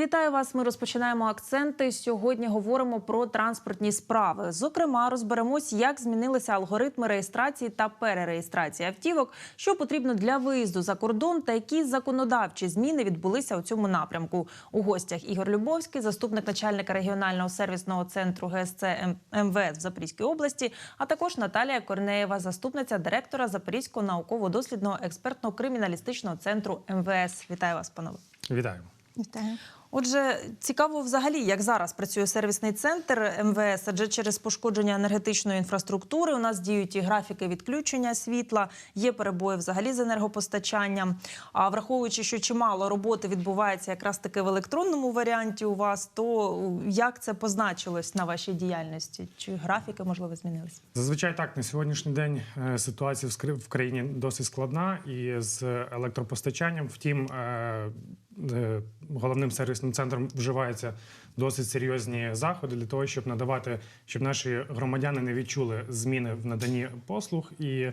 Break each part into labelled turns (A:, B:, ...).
A: Вітаю вас. Ми розпочинаємо акценти. Сьогодні говоримо про транспортні справи. Зокрема, розберемось, як змінилися алгоритми реєстрації та перереєстрації автівок, що потрібно для виїзду за кордон, та які законодавчі зміни відбулися у цьому напрямку. У гостях Ігор Любовський, заступник начальника регіонального сервісного центру ГСЦ МВС в Запорізькій області, а також Наталія Корнеєва, заступниця директора Запорізького науково-дослідного експертно-криміналістичного центру МВС. Вітаю вас, панове.
B: Вітаю.
C: Вітаю.
A: Отже, цікаво взагалі, як зараз працює сервісний центр МВС, адже через пошкодження енергетичної інфраструктури у нас діють і графіки відключення світла, є перебої взагалі з енергопостачанням. А враховуючи, що чимало роботи відбувається якраз таки в електронному варіанті у вас, то як це позначилось на вашій діяльності? Чи графіки можливо змінилися?
B: Зазвичай так на сьогоднішній день е, ситуація в країні досить складна і з електропостачанням. Втім, е, головним сервісним центром вживаються досить серйозні заходи для того, щоб надавати, щоб наші громадяни не відчули зміни в наданні послуг і. е,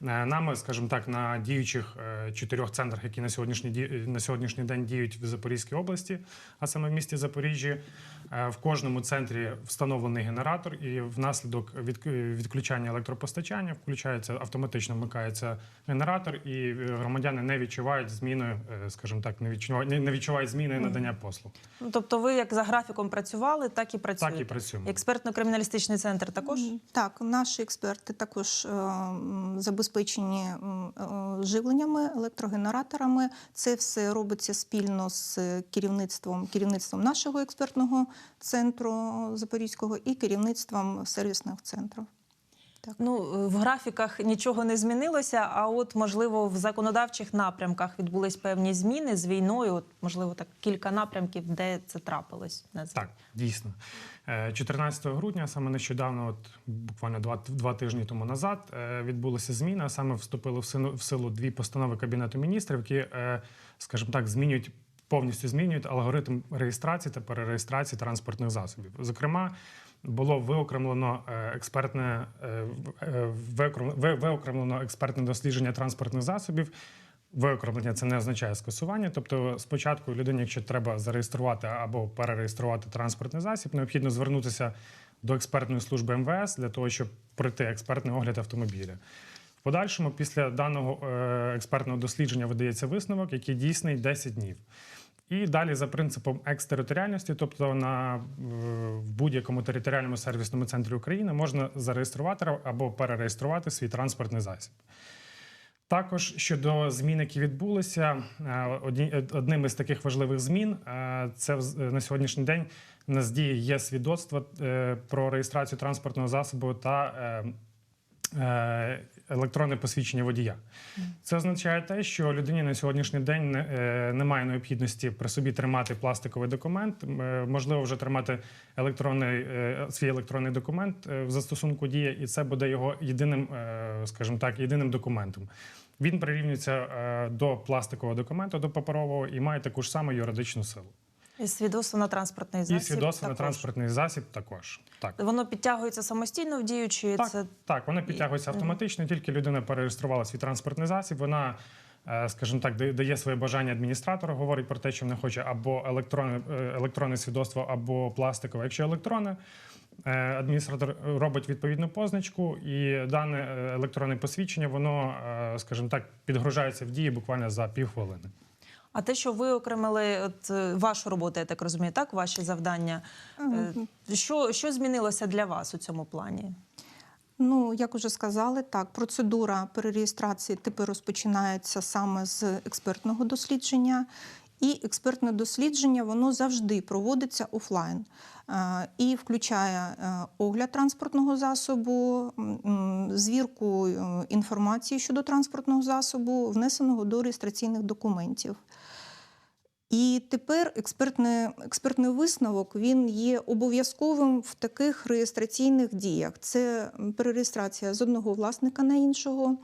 B: Нами, скажімо так, на діючих е, чотирьох центрах, які на сьогоднішній на сьогоднішній день діють в Запорізькій області, а саме в місті Запоріжжі, е, в кожному центрі встановлений генератор, і внаслідок відключання електропостачання включається автоматично вмикається генератор, і е, громадяни не відчувають зміни, е, скажімо так, не відчувають не відчувають зміни надання послуг.
A: Ну, тобто, ви як за графіком працювали, так і працюєте.
B: Так і працюємо.
A: Експертно-криміналістичний центр також.
C: Так, наші експерти також е, забезпечені е, живленнями, електрогенераторами. Це все робиться спільно з керівництвом, керівництвом нашого експертного центру Запорізького і керівництвом сервісного центру. Так.
A: Ну, в графіках нічого не змінилося, а от, можливо, в законодавчих напрямках відбулись певні зміни з війною. От, можливо, так кілька напрямків, де це трапилось.
B: Так, дійсно. Е, 14 грудня, саме нещодавно, от буквально два, два тижні тому назад, е, відбулися зміни. А саме вступили в силу, в силу дві постанови Кабінету міністрів, які, е, скажімо так, змінюють. Повністю змінюють алгоритм реєстрації та перереєстрації транспортних засобів. Зокрема, було виокремлено е, експертне е, е, виокрем- ви- виокремлено експертне дослідження транспортних засобів. Виокремлення це не означає скасування. Тобто, спочатку людині, якщо треба зареєструвати або перереєструвати транспортний засіб, необхідно звернутися до експертної служби МВС для того, щоб пройти експертний огляд автомобіля. В подальшому, після даного експертного дослідження, видається висновок, який дійсний 10 днів. І далі за принципом екстериторіальності, тобто на е, в будь-якому територіальному сервісному центрі України можна зареєструвати або перереєструвати свій транспортний засіб. Також щодо змін, які відбулися, е, одні- одним із таких важливих змін е, це е, на сьогоднішній день у нас діє є свідоцтво е, про реєстрацію транспортного засобу та е, е, електронне посвідчення водія. Це означає те, що людині на сьогоднішній день е, немає необхідності при собі тримати пластиковий документ. Е, Можливо, вже тримати електронний е, свій електронний документ в застосунку дія, і це буде його єдиним, скажімо так, єдиним документом. Він прирівнюється до пластикового документу, до паперового, і має таку ж саму юридичну силу.
A: І свідоцтво на транспортний засіб.
B: І свідоцтво на транспортний засіб також. Так.
A: Воно підтягується самостійно в дію, чи
B: Так,
A: це
B: так, вони підтягуються автоматично. Тільки людина перереєструвала свій транспортний засіб. Вона, е, скажімо так, дає- своє бажання адміністратору, говорить про те, що вона хоче або електронне, електронне свідоцтво, або пластикове. Якщо електронне, е, адміністратор робить відповідну позначку, і дане е, електронне посвідчення, воно, скажімо так, підгружається в дії буквально за півхвилини.
A: А те, що ви окремили от е, вашу роботу, я так розумію, так ваші завдання. Е, Що, що змінилося для вас у цьому плані?
C: Ну, як уже сказали, так, процедура перереєстрації тепер розпочинається саме з експертного дослідження. І експертне дослідження воно завжди проводиться офлайн Е, і включає огляд транспортного засобу, звірку інформації щодо транспортного засобу, внесеного до реєстраційних документів. І тепер експертний, експертний висновок він є обов'язковим в таких реєстраційних діях. Це перереєстрація з одного власника на іншого,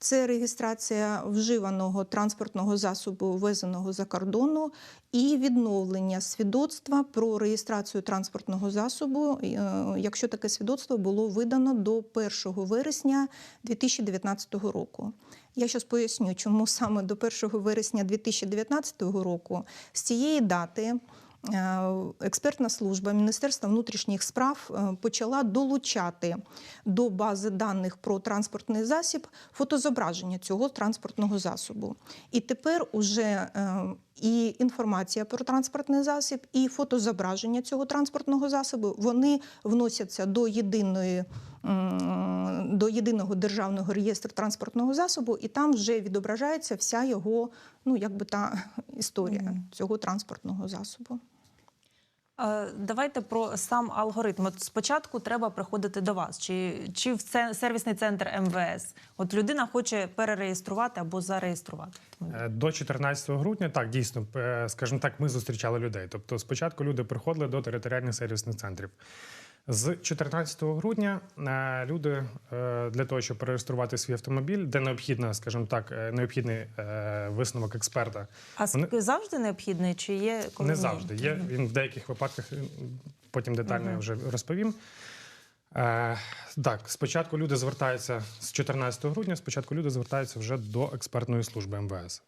C: це реєстрація вживаного транспортного засобу, ввезеного за кордону, і відновлення свідоцтва про реєстрацію транспортного засобу, е, якщо таке свідоцтво було видано до 1 вересня 2019 року. Я зараз поясню, чому саме до 1 вересня 2019 року з цієї дати експертна служба Міністерства внутрішніх справ е, почала долучати до бази даних про транспортний засіб фотозображення цього транспортного засобу. І тепер уже е, і інформація про транспортний засіб, і фотозображення цього транспортного засобу вони вносяться до єдиної до єдиного державного реєстру транспортного засобу, і там вже відображається вся його, ну якби та історія
A: Мгм.
C: цього транспортного засобу.
A: Давайте про сам алгоритм. От спочатку треба приходити до вас, чи, чи в сервісний центр МВС. От людина хоче перереєструвати або зареєструвати.
B: Е, До 14 грудня, так, дійсно, е, скажімо так, ми зустрічали людей. Тобто, спочатку люди приходили до територіальних сервісних центрів. З 14 грудня е, люди е, для того, щоб перереєструвати свій автомобіль, де необхідна, скажімо так, е, необхідний висновок експерта.
A: А
B: вони-
A: завжди необхідний, чи є коли
B: Не завжди. Є він в деяких випадках, потім детально я вже розповім. Е, так, спочатку люди звертаються з 14 грудня, спочатку люди звертаються вже до експертної служби МВС.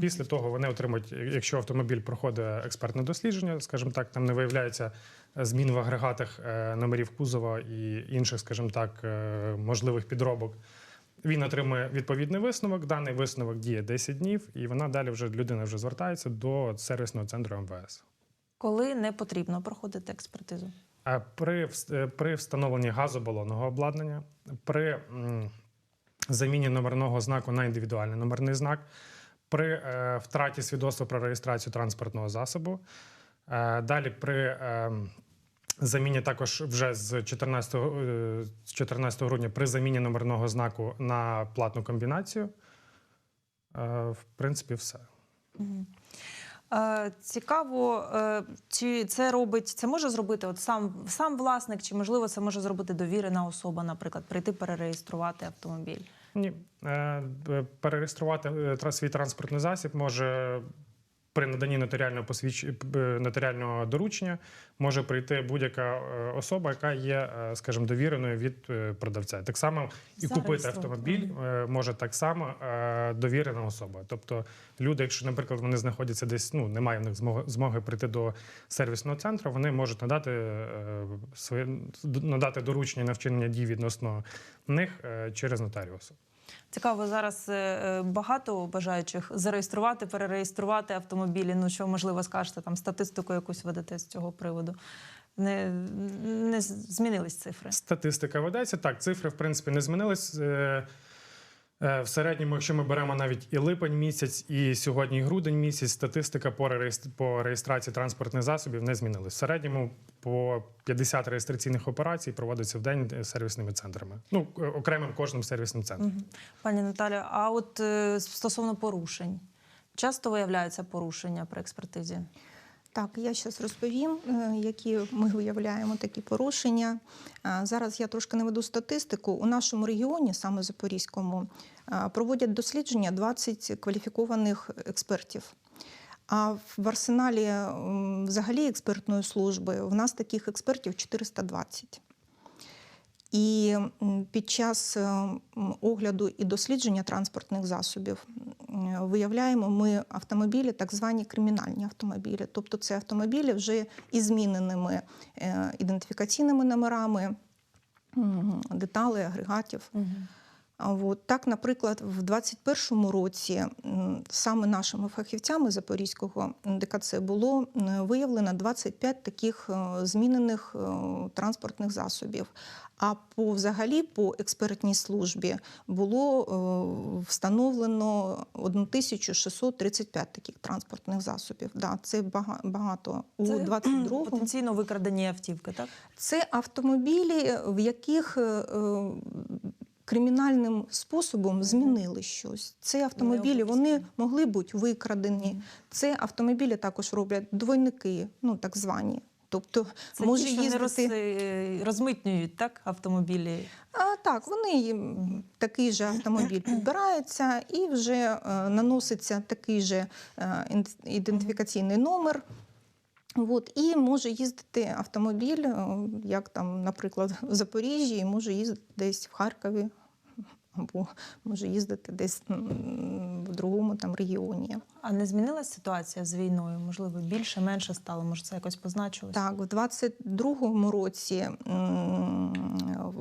B: Після того вони отримують, якщо автомобіль проходить експертне дослідження, скажімо так, там не виявляється змін в агрегатах е, номерів кузова і інших, скажімо так, е, можливих підробок. Він отримує відповідний висновок. Даний висновок діє 10 днів, і вона далі вже людина вже звертається до сервісного центру МВС.
A: Коли не потрібно проходити експертизу.
B: При, е, при встановленні газобалонного обладнання, при заміні номерного знаку на індивідуальний номерний знак, при е, втраті свідоцтва про реєстрацію транспортного засобу, е, далі при е, заміні також вже з 14, е, з 14 грудня при заміні номерного знаку на платну комбінацію. Е, в принципі, все.
A: Е, Цікаво, е, чи це робить, це може зробити от сам, сам власник, чи можливо це може зробити довірена особа, наприклад, прийти перереєструвати автомобіль.
B: Ні, Е, перереєструвати е, свій транспортний засіб може при наданні нотаріального посвідч... нотаріального доручення може прийти будь-яка е, особа, яка є, е, скажімо, довіреною від е, продавця. Так само і купити автомобіль е, може так само е, довірена особа. Тобто люди, якщо, наприклад, вони знаходяться десь, ну немає в них змоги, змоги прийти до сервісного центру, вони можуть надати е, своє надати доручення на вчинення дій відносно них е, через нотаріуса.
A: Цікаво, зараз е, е, багато бажаючих зареєструвати, перереєструвати автомобілі. Ну що можливо скажете, там статистику якусь ведете з цього приводу. Не, не змінились цифри.
B: Статистика ведеться. Так, цифри в принципі не змінились. Е, В середньому, якщо ми беремо навіть і липень місяць, і сьогодні і грудень місяць, статистика по реєстр- по реєстрації транспортних засобів не змінилась. В середньому по 50 реєстраційних операцій проводиться в день е, сервісними центрами. Ну е, окремим кожним сервісним центром.
A: Пані Наталя, а от стосовно порушень, часто виявляються порушення при експертизі?
C: Так, я зараз розповім, е, які ми виявляємо такі порушення. Зараз я трошки наведу статистику. У нашому регіоні, саме Запорізькому, проводять дослідження 20 кваліфікованих експертів. А в арсеналі взагалі експертної служби в нас таких експертів 420. І під час е, огляду і дослідження транспортних засобів виявляємо ми автомобілі, так звані кримінальні автомобілі. Тобто це автомобілі вже із зміненими е, ідентифікаційними номерами, деталей, агрегатів. А от так, наприклад, в 2021 році саме нашими фахівцями Запорізького ДКЦ було виявлено 25 таких е, змінених е, транспортних засобів. А по взагалі по експертній службі було е, встановлено 1635 таких транспортних засобів. Да, це бага- багато у
A: Це
C: 22
A: потенційно викрадені автівки, так?
C: це автомобілі, в яких кримінальним способом змінили щось. Це автомобілі, вони могли бути викрадені. Це автомобілі також роблять двойники, ну так звані. Тобто
A: Це
C: може
A: ті, що не роз,
C: їздити.
A: е, розмитнюють так, автомобілі.
C: А, так, вони такий же автомобіль підбирається і вже е, наноситься такий же е, ідентифікаційний номер. От, і може їздити автомобіль, е, як там, наприклад, в Запоріжжі, і може їздити десь в Харкові, або може їздити десь в другому там регіоні.
A: А не змінилася ситуація з війною? Можливо, більше, менше стало? Може, це якось позначилося?
C: Так, в 22-му році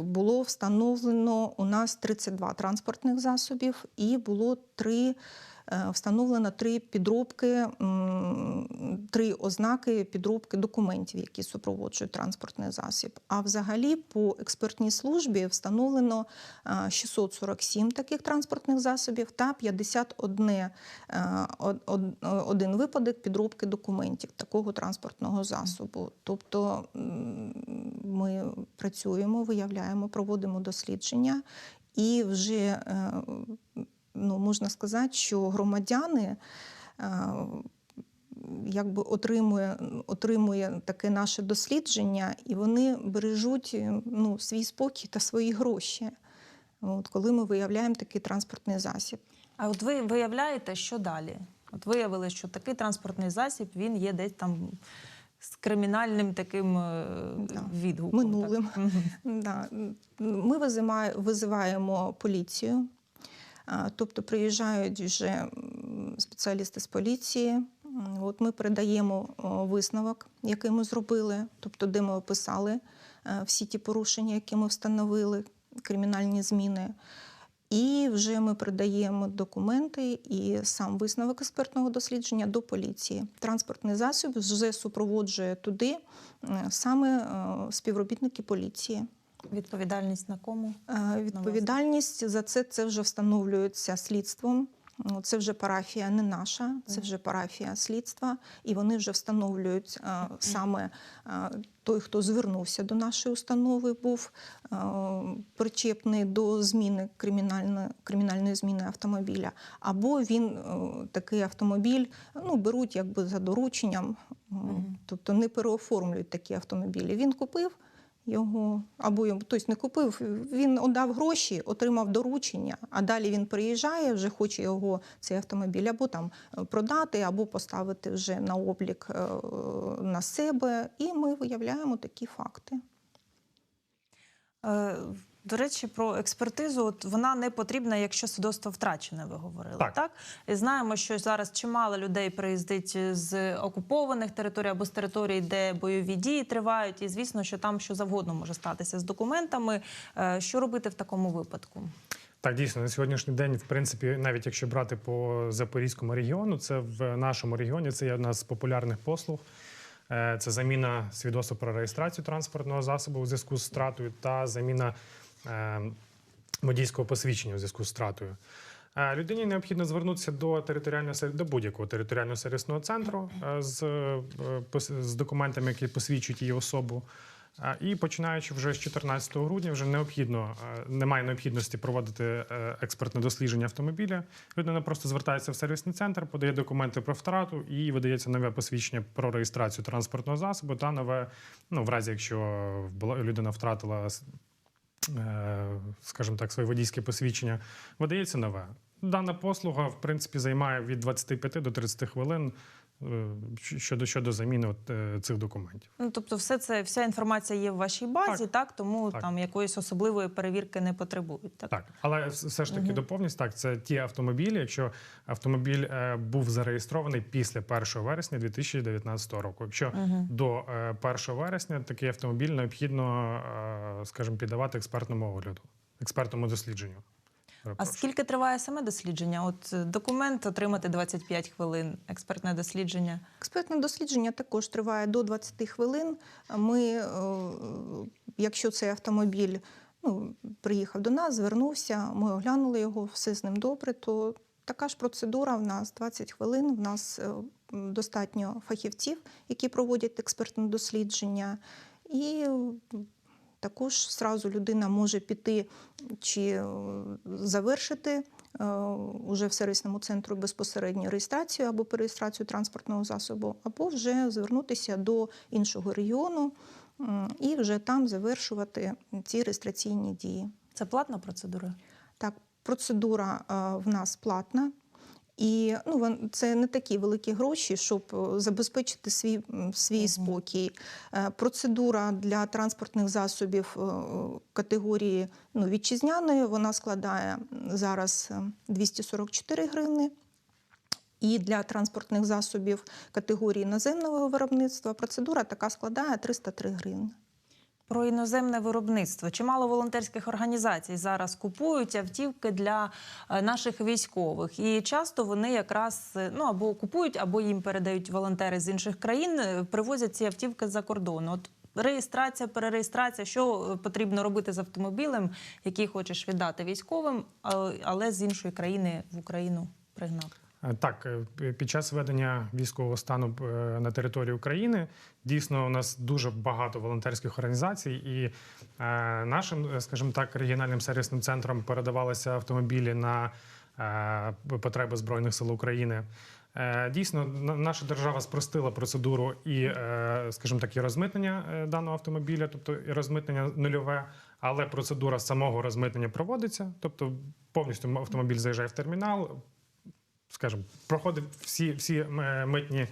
C: було встановлено у нас 32 транспортних засобів і було три. Е, Встановлено три підробки, три ознаки підробки документів, які супроводжують транспортний засіб. А взагалі по експертній службі встановлено е, 647 таких транспортних засобів та 51 е, од- од- один випадок підробки документів такого транспортного засобу. Тобто ми працюємо, виявляємо, проводимо дослідження, і вже е, ну, можна сказати, що громадяни. е, Якби отримує, отримує таке наше дослідження, і вони бережуть е, ну, свій спокій та свої гроші, от, коли ми виявляємо такий транспортний засіб.
A: А от ви виявляєте, що далі? От виявили, що такий транспортний засіб він є десь там з кримінальним таким е,
C: Да.
A: відгуком.
C: Минулим.
A: Так?
C: Да. Ми визиваємо поліцію, тобто приїжджають вже спеціалісти з поліції. От ми передаємо висновок, який ми зробили, тобто де ми описали е, всі ті порушення, які ми встановили, кримінальні зміни. І вже ми передаємо документи і сам висновок експертного дослідження до поліції. Транспортний засіб вже супроводжує туди е, саме е, співробітники поліції.
A: Відповідальність на кому?
C: Е, Відповідальність за це це вже встановлюється слідством. Ну, Це вже парафія не наша, це вже парафія слідства, і вони вже встановлюють е, саме е, той, хто звернувся до нашої установи, був причепний до зміни кримінальної, кримінальної зміни автомобіля, або він такий автомобіль ну, беруть якби за дорученням, тобто не переоформлюють такі автомобілі. Він купив його або йому хтось не купив. Він отдав гроші, отримав доручення, а далі він приїжджає, вже хоче його цей автомобіль або там е, продати, або поставити вже на облік е, на себе. І ми виявляємо такі факти.
A: До речі, про експертизу от вона не потрібна, якщо свідоцтво втрачене, ви говорили.
B: Так.
A: Так. І знаємо, що зараз чимало людей приїздить з окупованих територій або з територій, де бойові дії тривають. І звісно, що там що завгодно може статися з документами. Е, Що робити в такому випадку?
B: Так, дійсно, на сьогоднішній день, в принципі, навіть якщо брати по Запорізькому регіону, це в нашому регіоні це є одна з популярних послуг. Е, Це заміна свідоцтва про реєстрацію транспортного засобу у зв'язку з стратою та заміна водійського посвідчення у зв'язку з стратою. Е, Людині необхідно звернутися до територіального до будь-якого територіального сервісного центру е, з, е, з документами, які посвідчують її особу. І починаючи вже з 14 грудня, вже необхідно немає необхідності проводити експертне дослідження автомобіля. Людина просто звертається в сервісний центр, подає документи про втрату і видається нове посвідчення про реєстрацію транспортного засобу та нове, ну в разі якщо людина втратила скажімо так, своє водійське посвідчення, видається нове. Дана послуга, в принципі, займає від 25 до 30 хвилин е, щодо, щодо заміни от, е, цих документів.
A: Ну тобто, все це вся інформація є в вашій базі, так, тому
B: Так.
A: там якоїсь особливої перевірки не потребують. Так,
B: Так, але все ж таки доповнюсь, так, це ті автомобілі, якщо автомобіль е, був зареєстрований після 1 вересня 2019 року. Якщо до е, 1 вересня такий автомобіль необхідно, е, скажімо, піддавати експертному огляду, експертному дослідженню.
A: А скільки триває саме дослідження? От е, документ отримати 25 хвилин, експертне дослідження.
C: Експертне дослідження також триває до 20 хвилин. Ми, е, якщо цей автомобіль ну, приїхав до нас, звернувся, ми оглянули його, все з ним добре, то така ж процедура в нас 20 хвилин. В нас е, достатньо фахівців, які проводять експертне дослідження. І також зразу людина може піти чи е, завершити е, уже в сервісному центру безпосередньо реєстрацію або перереєстрацію транспортного засобу, або вже звернутися до іншого регіону і вже там завершувати ці реєстраційні дії.
A: Це платна процедура?
C: Так, процедура е, в нас платна. І ну, це не такі великі гроші, щоб е, забезпечити свій, свій спокій. Е, Процедура для транспортних засобів е, категорії ну, вітчизняної вона складає зараз е, 244 гривни. І для транспортних засобів категорії наземного виробництва процедура така складає 303 гривні.
A: Про іноземне виробництво. Чимало волонтерських організацій зараз купують автівки для е, наших військових, і часто вони якраз е, ну або купують, або їм передають волонтери з інших країн, е, привозять ці автівки з-за кордону. От реєстрація, перереєстрація, що потрібно робити з автомобілем, який хочеш віддати військовим, але з іншої країни в Україну пригнав.
B: Е, Так, е, під час ведення військового стану е, на території України дійсно у нас дуже багато волонтерських організацій, і нашим, скажімо так, регіональним сервісним центром передавалися автомобілі на потреби збройних сил України. Дійсно, на- наша держава спростила процедуру і, скажімо так, і розмитнення даного автомобіля, тобто і розмитнення нульове, але процедура самого розмитнення проводиться, тобто повністю автомобіль заїжджає в термінал, скажімо, проходить всі, всі е, митні,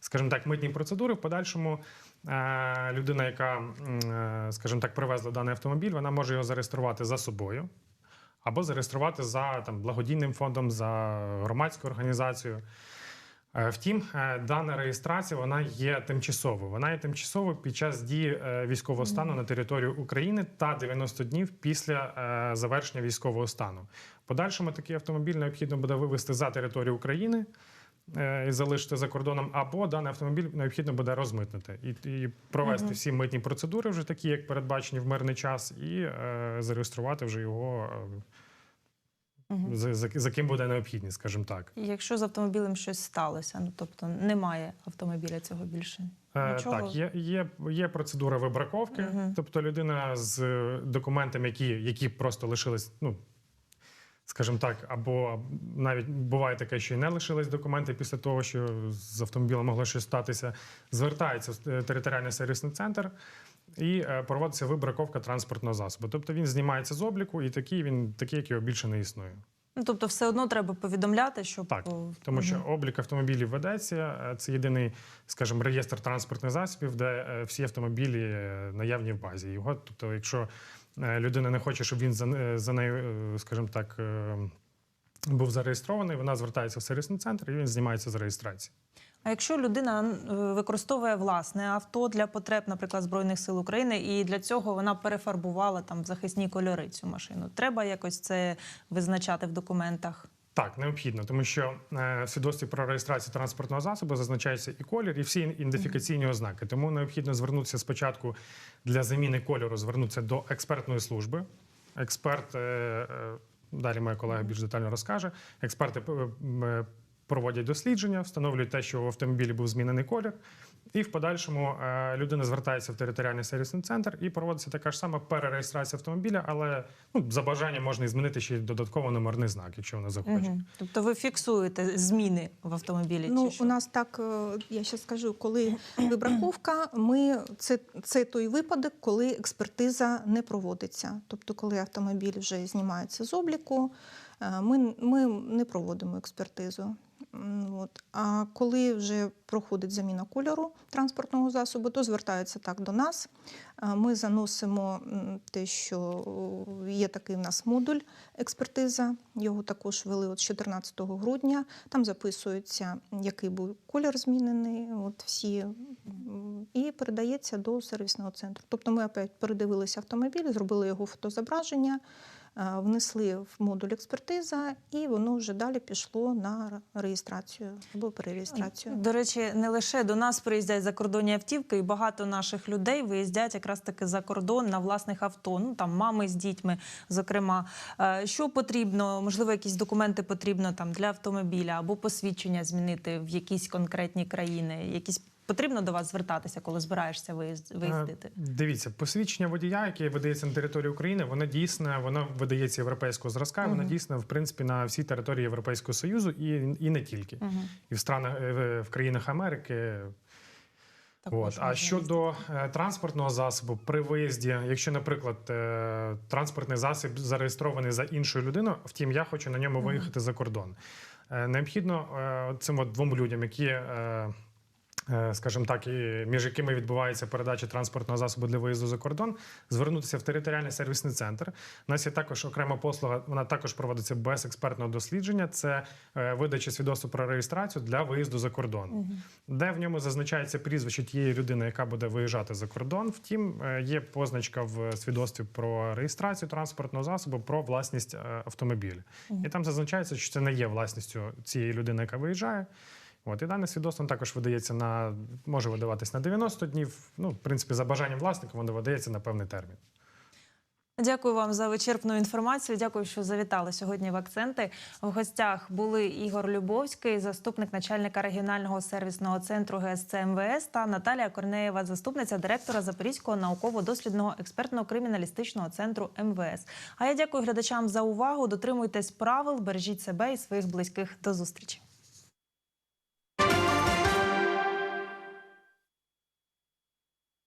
B: скажімо так, митні процедури. В подальшому е, людина, яка, е, скажімо так, привезла даний автомобіль, вона може його зареєструвати за собою або зареєструвати за там, благодійним фондом, за громадською організацією. Втім, дана реєстрація вона є тимчасовою. Вона є тимчасовою під час дії військового стану на території України та 90 днів після завершення військового стану. Подальшому такий автомобіль необхідно буде вивезти за територію України е, і залишити за кордоном, або даний автомобіль необхідно буде розмитнити і, і провести всі митні процедури, вже такі, як передбачені в мирний час, і е, зареєструвати вже його. е, За, за, за ким буде необхідність, скажімо так.
A: Якщо з автомобілем щось сталося, ну тобто немає автомобіля цього більше.
B: Е, Так, є, є, є процедура вибраковки,
A: Мгм.
B: тобто людина з е, документами, які, які просто лишились, ну скажімо так, або навіть буває таке, що і не лишились документи після того, що з автомобілем могло щось статися, звертається в територіальний сервісний центр. І е, проводиться вибраковка транспортного засобу. Тобто він знімається з обліку, і такий він такий, як його більше не існує.
A: Ну тобто, все одно треба повідомляти, щоб
B: Так, Тому що облік автомобілів ведеться. е, Це єдиний, скажімо, реєстр транспортних засобів, де е, всі автомобілі наявні в базі. Його, тобто, якщо людина не хоче, щоб він за, е, за нею, е, скажімо так, е, був зареєстрований, вона звертається в сервісний центр і він знімається з реєстрації.
A: А якщо людина е, використовує власне авто для потреб, наприклад, збройних сил України, і для цього вона перефарбувала там в захисні кольори цю машину, треба якось це визначати в документах.
B: Так, необхідно, тому що е, в свідоцтві про реєстрацію транспортного засобу зазначається і колір, і всі ідентифікаційні ознаки. Тому необхідно звернутися спочатку для заміни кольору, звернутися до експертної служби. Експерт, е, е, далі моя колега більш детально розкаже. Експерти проводять дослідження, встановлюють те, що в автомобілі був змінений колір. І в подальшому е, людина звертається в територіальний сервісний центр і проводиться така ж сама перереєстрація автомобіля, але ну, за бажанням можна і змінити ще й додатково номерний знак, якщо вона захоче.
A: Мгм. Тобто ви фіксуєте зміни в автомобілі?
C: Ну,
A: чи що?
C: у нас так, е, я ще скажу, коли вибраковка, ми це, це той випадок, коли експертиза не проводиться. Тобто, коли автомобіль вже знімається з обліку, е, ми, ми не проводимо експертизу. От. А коли вже проходить заміна кольору транспортного засобу, то звертаються так до нас. Ми заносимо те, що є такий в нас модуль експертиза. Його також вели от з 14 грудня. Там записується, який був колір змінений, от всі, і передається до сервісного центру. Тобто ми опять передивилися автомобіль, зробили його фотозображення, внесли в модуль експертиза, і воно вже далі пішло на реєстрацію або перереєстрацію.
A: До речі, не лише до нас приїздять закордонні автівки, і багато наших людей виїздять якраз таки за кордон на власних авто. Ну там мами з дітьми, зокрема. Е, Що потрібно? Можливо, якісь документи потрібно там для автомобіля або посвідчення змінити в якісь конкретні країни. Якісь потрібно до вас звертатися, коли збираєшся виїзд- виїздити.
B: Е, Дивіться, посвідчення водія, яке видається на території України, воно дійсне, воно видається європейського зразка. Воно дійсне в принципі на всій території Європейського союзу і, і не тільки. І в странах е, в- країнах Америки. От. А щодо е, транспортного засобу при виїзді, якщо, наприклад, е, транспортний засіб зареєстрований за іншою людиною, втім, я хочу на ньому виїхати за кордон. Е, Необхідно е, цим от двом людям, які. Е, Скажімо так, і між якими відбувається передача транспортного засобу для виїзду за кордон, звернутися в територіальний сервісний центр. У нас є також окрема послуга, вона також проводиться без експертного дослідження. Це е, видача свідоцтва про реєстрацію для виїзду за кордон, де в ньому зазначається прізвище тієї людини, яка буде виїжджати за кордон. Втім, е, є позначка в свідоцтві про реєстрацію транспортного засобу про власність автомобіля. І там зазначається, що це не є власністю цієї людини, яка виїжджає. От і дане свідоцтво також видається на може видаватись на 90 днів. Ну, в принципі, за бажанням власника воно видається на певний термін.
A: Дякую вам за вичерпну інформацію. Дякую, що завітали сьогодні в акценти. В гостях були Ігор Любовський, заступник начальника регіонального сервісного центру ГСЦ МВС та Наталія Корнеєва, заступниця директора Запорізького науково-дослідного експертно-криміналістичного центру МВС. А я дякую глядачам за увагу. Дотримуйтесь правил, бережіть себе і своїх близьких. До зустрічі.